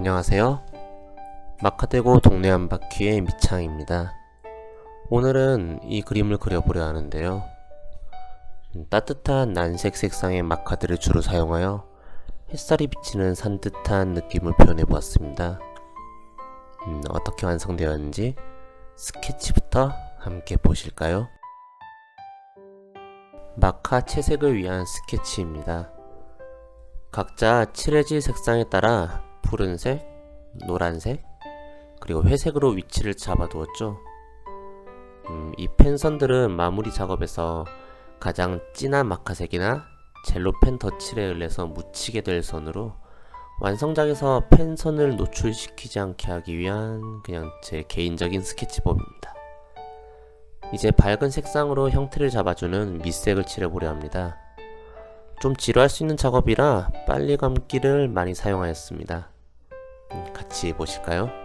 안녕하세요. 마카대고 동네 한 바퀴의 미창입니다. 오늘은 이 그림을 그려보려 하는데요. 음, 따뜻한 난색 색상의 마카드를 주로 사용하여 햇살이 비치는 산뜻한 느낌을 표현해 보았습니다. 음, 어떻게 완성되었는지 스케치부터 함께 보실까요? 마카 채색을 위한 스케치입니다. 각자 칠해질 색상에 따라 푸른색, 노란색, 그리고 회색으로 위치를 잡아두었죠. 음, 이 펜선들은 마무리 작업에서 가장 진한 마카색이나 젤로펜 덧칠에 의해서 묻히게 될 선으로 완성작에서 펜선을 노출시키지 않게 하기 위한 그냥 제 개인적인 스케치법입니다. 이제 밝은 색상으로 형태를 잡아주는 밑색을 칠해보려 합니다. 좀 지루할 수 있는 작업이라 빨리 감기를 많이 사용하였습니다. 음, 같이 보실까요?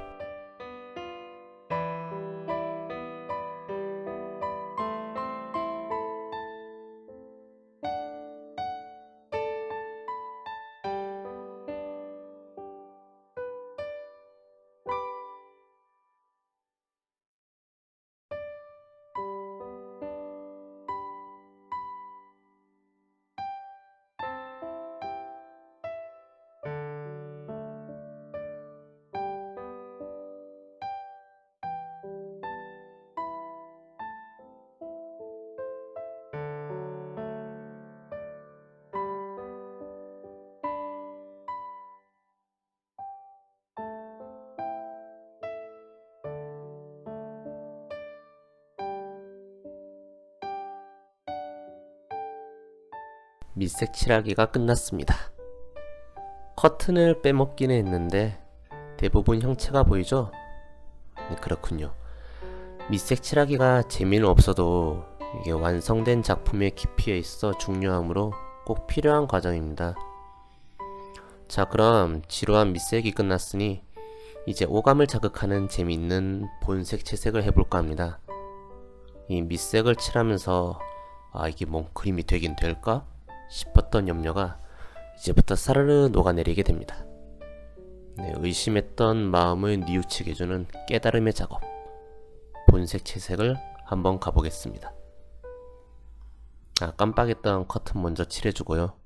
밑색 칠하기가 끝났습니다. 커튼을 빼먹기는 했는데 대부분 형체가 보이죠? 네, 그렇군요. 밑색 칠하기가 재미는 없어도 이게 완성된 작품의 깊이에 있어 중요하므로 꼭 필요한 과정입니다. 자, 그럼 지루한 밑색이 끝났으니 이제 오감을 자극하는 재미있는 본색 채색을 해볼까 합니다. 이 밑색을 칠하면서 아, 이게 뭔 그림이 되긴 될까? 싶었던 염려가 이제부터 사르르 녹아내리게 됩니다. 네, 의심했던 마음을 뉘우치게 해주는 깨달음의 작업. 본색 채색을 한번 가보겠습니다. 아, 깜빡했던 커튼 먼저 칠해주고요.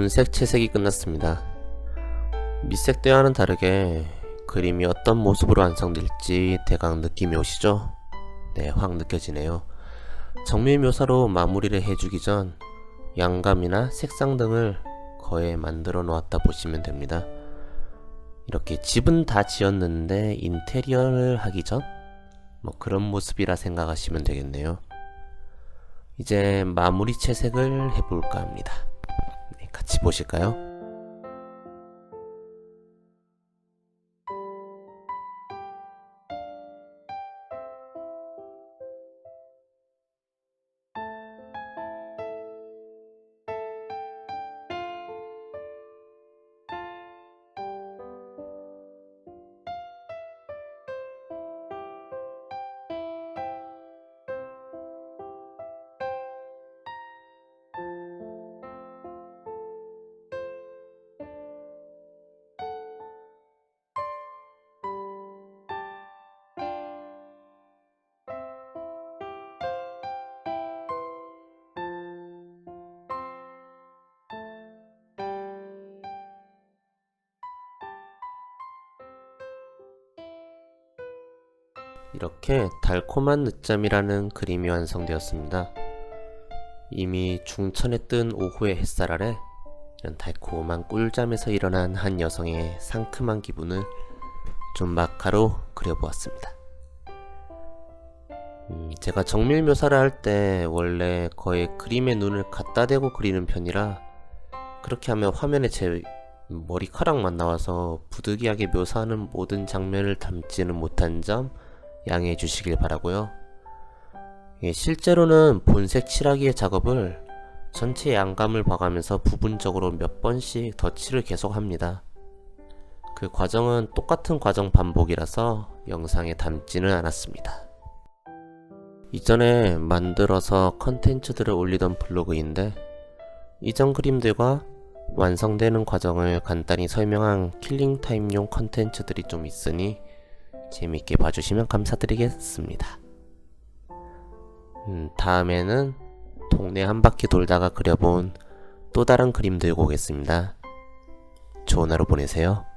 본색 채색이 끝났습니다. 밑색 때와는 다르게 그림이 어떤 모습으로 완성될지 대강 느낌이 오시죠? 네, 확 느껴지네요. 정밀 묘사로 마무리를 해주기 전 양감이나 색상 등을 거의 만들어 놓았다 보시면 됩니다. 이렇게 집은 다 지었는데 인테리어를 하기 전? 뭐 그런 모습이라 생각하시면 되겠네요. 이제 마무리 채색을 해볼까 합니다. 네, 같이 보실까요? 이렇게 달콤한 늦잠이라는 그림이 완성되었습니다. 이미 중천에 뜬 오후의 햇살 아래 이런 달콤한 꿀잠에서 일어난 한 여성의 상큼한 기분을 좀 마카로 그려보았습니다. 음, 제가 정밀 묘사를 할 때 원래 거의 그림에 눈을 갖다 대고 그리는 편이라 그렇게 하면 화면에 제 머리카락만 나와서 부득이하게 묘사하는 모든 장면을 담지는 못한 점 양해해 주시길 바라고요. 예, 실제로는 본색 칠하기의 작업을 전체 양감을 봐가면서 부분적으로 몇 번씩 덧칠을 계속합니다. 그 과정은 똑같은 과정 반복이라서 영상에 담지는 않았습니다. 이전에 만들어서 컨텐츠들을 올리던 블로그인데 이전 그림들과 완성되는 과정을 간단히 설명한 킬링타임용 컨텐츠들이 좀 있으니 재밌게 봐주시면 감사드리겠습니다. 음, 다음에는 동네 한 바퀴 돌다가 그려본 또 다른 그림 들고 오겠습니다. 좋은 하루 보내세요.